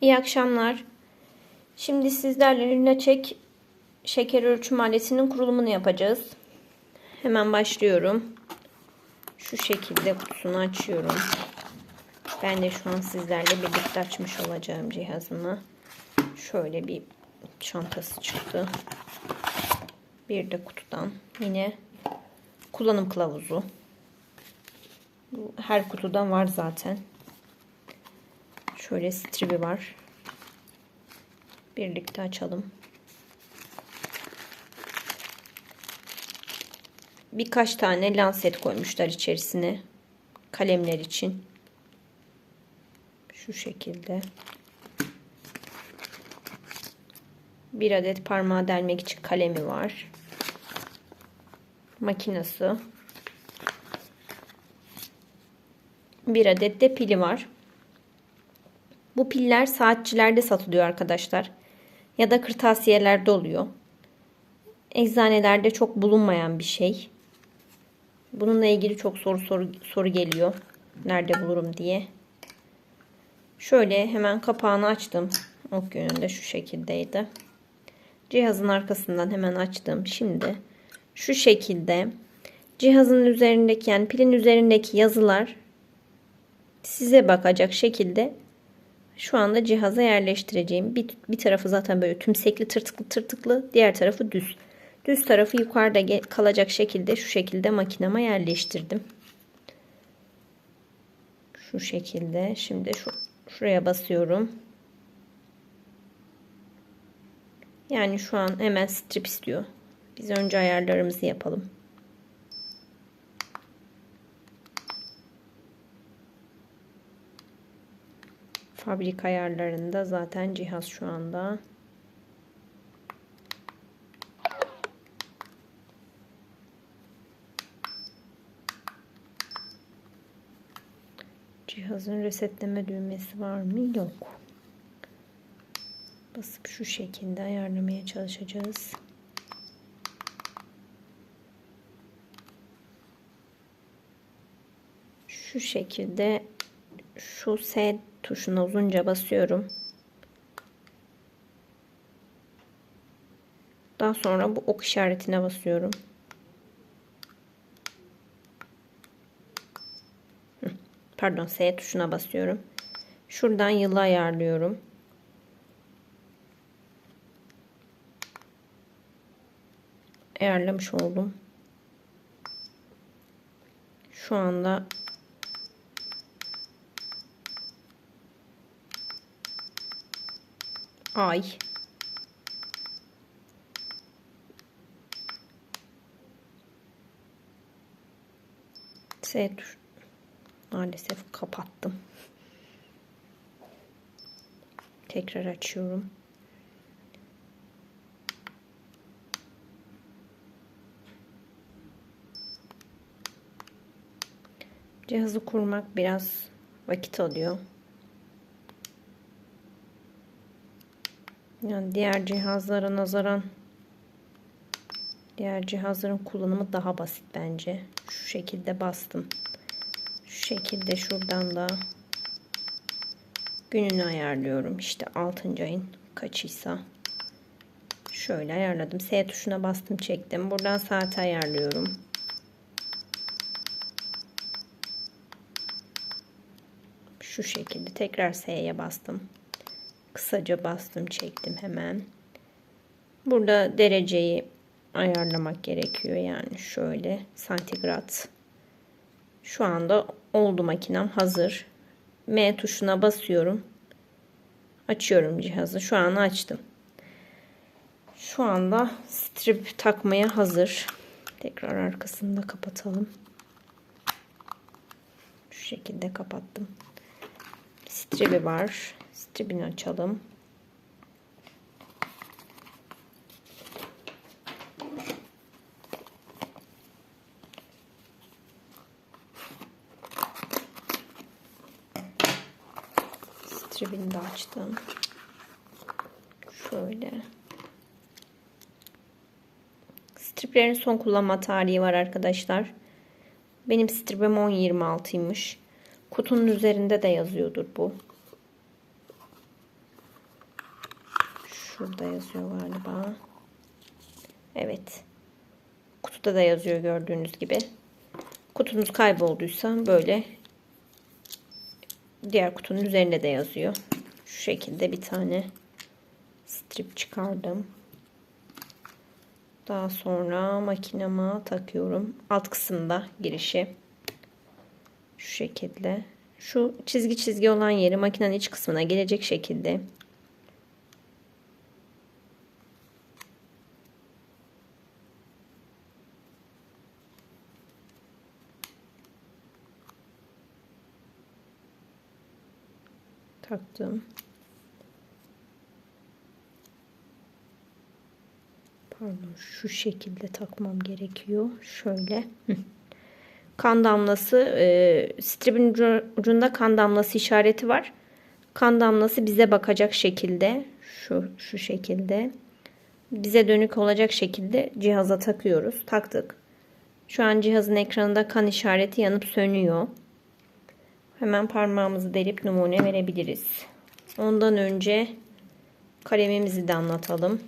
İyi akşamlar. Şimdi sizlerle Lunaçek şeker ölçüm aletinin kurulumunu yapacağız. Hemen başlıyorum. Şu şekilde kutusunu açıyorum. Ben de şu an sizlerle birlikte açmış olacağım cihazımı. Şöyle bir çantası çıktı. Bir de kutudan yine kullanım kılavuzu. Her kutudan var zaten. Şöyle stribi var. Birlikte açalım. Birkaç tane lanset koymuşlar içerisine. Kalemler için. Şu şekilde. Bir adet parmağı delmek için kalemi var. Makinası. Bir adet de pili var. Bu piller saatçilerde satılıyor arkadaşlar. Ya da kırtasiyelerde oluyor. Eczanelerde çok bulunmayan bir şey. Bununla ilgili çok soru soru, soru geliyor. Nerede bulurum diye. Şöyle hemen kapağını açtım. Ok yönünde şu şekildeydi. Cihazın arkasından hemen açtım. Şimdi şu şekilde cihazın üzerindeki yani pilin üzerindeki yazılar size bakacak şekilde şu anda cihaza yerleştireceğim. Bir, bir tarafı zaten böyle tümsekli tırtıklı tırtıklı. Diğer tarafı düz. Düz tarafı yukarıda kalacak şekilde şu şekilde makinama yerleştirdim. Şu şekilde. Şimdi şu şuraya basıyorum. Yani şu an hemen strip istiyor. Biz önce ayarlarımızı yapalım. Fabrika ayarlarında zaten cihaz şu anda. Cihazın resetleme düğmesi var mı? Yok. Basıp şu şekilde ayarlamaya çalışacağız. Şu şekilde şu S tuşuna uzunca basıyorum. Daha sonra bu ok işaretine basıyorum. Pardon S tuşuna basıyorum. Şuradan yılı ayarlıyorum. Ayarlamış oldum. Şu anda ay S tuş maalesef kapattım. Tekrar açıyorum. Cihazı kurmak biraz vakit alıyor. Yani diğer cihazlara nazaran diğer cihazların kullanımı daha basit bence. Şu şekilde bastım. Şu şekilde şuradan da gününü ayarlıyorum. İşte 6. ayın kaçıysa. Şöyle ayarladım. S tuşuna bastım çektim. Buradan saati ayarlıyorum. Şu şekilde tekrar S'ye bastım kısaca bastım çektim hemen. Burada dereceyi ayarlamak gerekiyor yani şöyle santigrat. Şu anda oldu makinem hazır. M tuşuna basıyorum. Açıyorum cihazı. Şu an açtım. Şu anda strip takmaya hazır. Tekrar arkasını da kapatalım. Şu şekilde kapattım. Stribi var. Stribini açalım. Stribini de açtım. Şöyle. Striplerin son kullanma tarihi var arkadaşlar. Benim stribim 10.26'ymış. Kutunun üzerinde de yazıyordur bu. Şurada yazıyor galiba. Evet. Kutuda da yazıyor gördüğünüz gibi. Kutunuz kaybolduysa böyle diğer kutunun üzerinde de yazıyor. Şu şekilde bir tane strip çıkardım. Daha sonra makinama takıyorum. Alt kısımda girişi. Şu şekilde. Şu çizgi çizgi olan yeri makinenin iç kısmına gelecek şekilde taktım. Pardon şu şekilde takmam gerekiyor. Şöyle. Kan damlası e, stripin ucunda kan damlası işareti var. Kan damlası bize bakacak şekilde şu şu şekilde bize dönük olacak şekilde cihaza takıyoruz. Taktık. Şu an cihazın ekranında kan işareti yanıp sönüyor. Hemen parmağımızı delip numune verebiliriz. Ondan önce kalemimizi de anlatalım.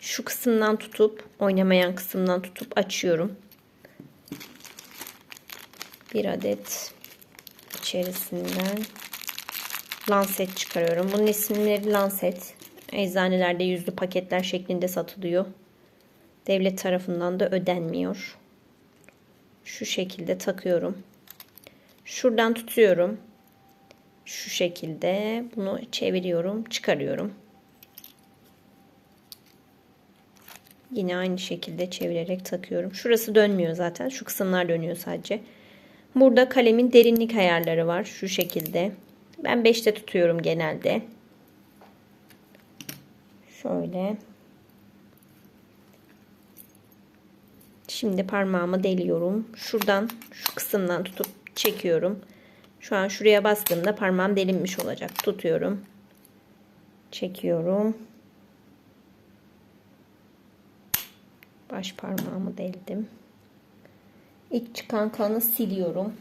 Şu kısımdan tutup oynamayan kısımdan tutup açıyorum. Bir adet içerisinden Lancet çıkarıyorum. Bunun isimleri Lancet. Eczanelerde yüzlü paketler şeklinde satılıyor. Devlet tarafından da ödenmiyor. Şu şekilde takıyorum. Şuradan tutuyorum. Şu şekilde bunu çeviriyorum, çıkarıyorum. Yine aynı şekilde çevirerek takıyorum. Şurası dönmüyor zaten. Şu kısımlar dönüyor sadece. Burada kalemin derinlik ayarları var. Şu şekilde. Ben 5'te tutuyorum genelde. Şöyle. Şimdi parmağımı deliyorum. Şuradan şu kısımdan tutup çekiyorum. Şu an şuraya bastığımda parmağım delinmiş olacak. Tutuyorum. Çekiyorum. Baş parmağımı deldim. İlk çıkan kanı siliyorum.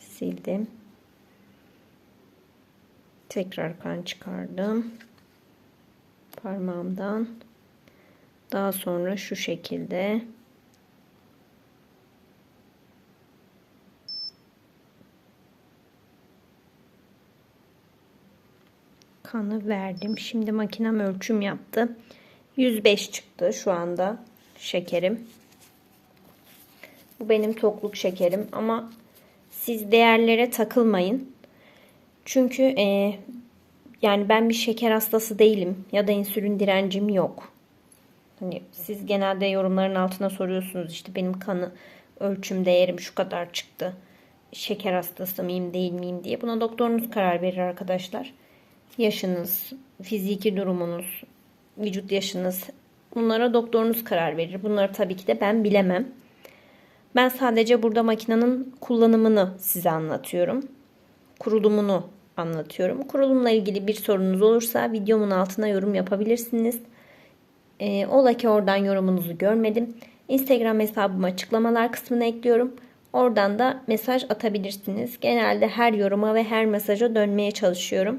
Sildim. Tekrar kan çıkardım. Parmağımdan. Daha sonra şu şekilde kanı verdim. Şimdi makinem ölçüm yaptı. 105 çıktı şu anda şekerim. Bu benim tokluk şekerim ama siz değerlere takılmayın. Çünkü e, yani ben bir şeker hastası değilim ya da insülin direncim yok. Hani siz genelde yorumların altına soruyorsunuz işte benim kanı ölçüm değerim şu kadar çıktı. Şeker hastası mıyım değil miyim diye. Buna doktorunuz karar verir arkadaşlar yaşınız, fiziki durumunuz, vücut yaşınız bunlara doktorunuz karar verir. Bunları tabii ki de ben bilemem. Ben sadece burada makinenin kullanımını size anlatıyorum. Kurulumunu anlatıyorum. Kurulumla ilgili bir sorunuz olursa videomun altına yorum yapabilirsiniz. E, ola ki oradan yorumunuzu görmedim. Instagram hesabımı açıklamalar kısmına ekliyorum. Oradan da mesaj atabilirsiniz. Genelde her yoruma ve her mesaja dönmeye çalışıyorum.